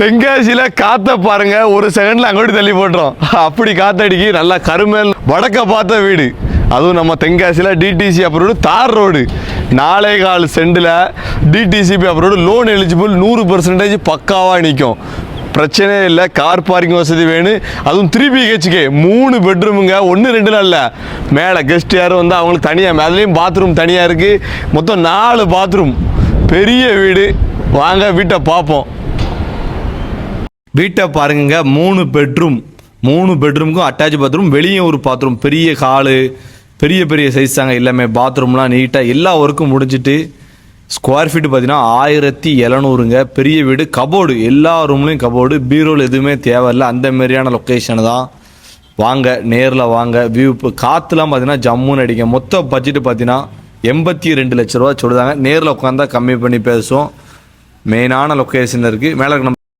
தென்காசியில் காத்த பாருங்க ஒரு செகண்ட்ல அங்கோடி தள்ளி போட்டுரும். அப்படி காத்தடிக்கு நல்லா கருமேல் வடக்க பார்த்த வீடு. அதுவும் நம்ம தென்காசியில் டிடிசி அப்ரோடு தார் ரோடு. நாலே கால் செண்டில் டிடிசிபி அப்ரோடு லோன் எலிஜிபிள் நூறு பர்சன்டேஜ் பக்காவாக நிற்கும் பிரச்சனையே இல்லை கார் பார்க்கிங் வசதி வேணும் அதுவும் த்ரீ பிஹெச்கே மூணு பெட்ரூமுங்க ஒன்று ரெண்டு இல்லை. மேலே கெஸ்ட் யாரும் வந்து அவங்களுக்கு தனியாக அதுலேயும் பாத்ரூம் தனியாக இருக்குது மொத்தம் நாலு பாத்ரூம் பெரிய வீடு. வாங்க வீட்டை பார்ப்போம். வீட்டை பாருங்க மூணு பெட்ரூம் மூணு பெட்ரூமுக்கும் அட்டாச் பாத்ரூம் வெளியே ஒரு பாத்ரூம் பெரிய ஹாலு பெரிய பெரிய சைஸ் தாங்க எல்லாமே. பாத்ரூம்லாம் நீட்டாக எல்லா ஒர்க்கும் முடிஞ்சிட்டு ஸ்கொயர் ஃபீட் பார்த்தீங்கன்னா ஆயிரத்தி எழுநூறுங்க. பெரிய வீடு கபோர்டு எல்லா ரூம்லேயும் கபோர்டு பீரோல் எதுவுமே தேவையில்லை. அந்த மாதிரியான லொக்கேஷன் தான். வாங்க நேரில் வாங்க வியூ இப்போ காற்றுலாம் பார்த்தீங்கன்னா ஜம்முன்னு அடிங்க மொத்த பட்ஜெட்டு பார்த்தீங்கன்னா எண்பத்தி ரெண்டு லட்ச ரூபா சொல்லுதாங்க. நேரில் உட்காந்தா கம்மி பண்ணி பேசுவோம். மெயினான லொக்கேஷன் இருக்குது மேலே நம்ம